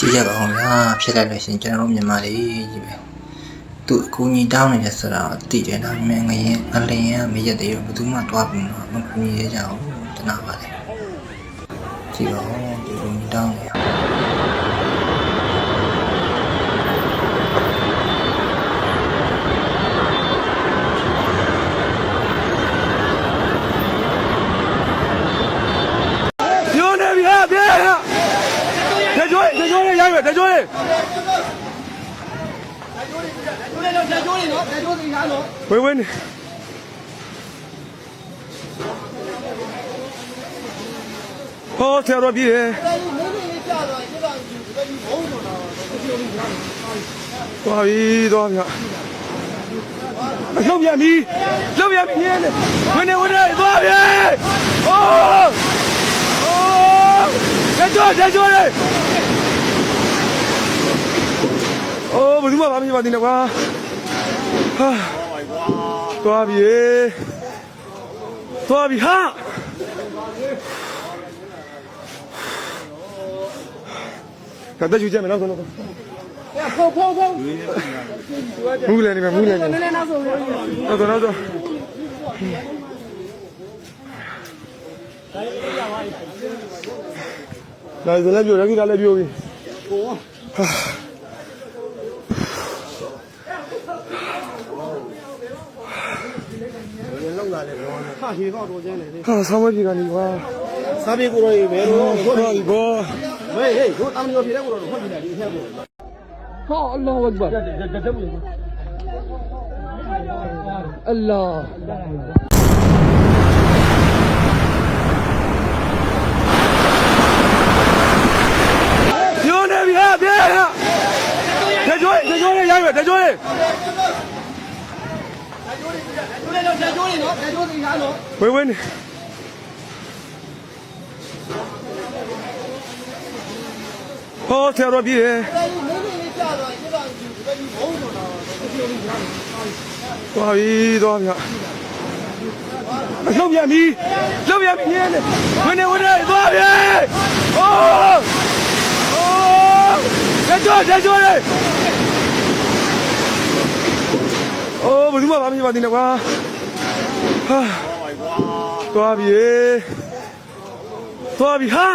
ကြည့်ကြပါဦးဗျာဖြစ်လိုက်လို့ရှရင်ကျွန်တော်တို့မြန်မာတွေကြီးပဲသူအကူကြီးတောင်းနေတယ်ဆိုတာတော့သိတယ်ဒါပေမဲ့ငရင်အလင်းရမရက်သေးဘူးဘယ်သူမှတွားပြီးတော့မကူညီရကြဘူးတနာပါလေကြည့်ပါဦးဒီကူကြီးတောင်းနေရ ပြောနေပြီဟာပြေဟာတကြွတ တယ်ဒါကျိုးလေးဝင်းဝင်းဟောဆရာတော်ပြည်တယ်သွားပြီသွားပြီအလှုပ်ပြန်ပြီလှုပ်ပြန်ပြီဝင်းနေဝင်းနေသွားပြီဟောဟောဒါကျိုးဒါကျိုးလေး ဘူးမှဘာဖြစ်ပါသေးလဲကွာဟာသွားပြီသွားပြီဟာကတက်ယူကြမယ်နော်ဆုံးတော့ဖို့ဖို့ဖို့မူးလဲနေမယ်မူးလဲနေမယ်နောက်ဆုံးနောက်ဆုံးနောက်ဆုံးဒါလည်းပြောရကိဒါလည်းပြောပြီဟာ လာလဲဘောနဲ့ဟာရေကတော့ကျန်းတယ်လေဟာဆောင်းမပြေကနေကွာစားပြေကိုတော့ရေဘယ်လိုဟုတ်ပါပြီဘောဟေးဟေးတို့အမ်မျိုးပြေတဲ့ကိုတော့ဟုတ်ပြီလားဒီအထက်ကိုဟာအလ္လာဟူအက်ဘာအလ္လာဟ်别别别！这桌这桌人，杨远，这桌人。 ဝေးဝေးနေဟောဆရာတော်ပြည်တယ်သွားပြီသွားပြီအလှုပ်ပြန်ပြီလှုပ်ပြန်ပြီနေဝင်နေဝင်နေသွားပြီဟောဟောတကြွတကြွလေ အိုးဘယ်သူမှမမြင်ပါသေးနဲ့ကွာဟာသွားပြီသွားပြီဟာ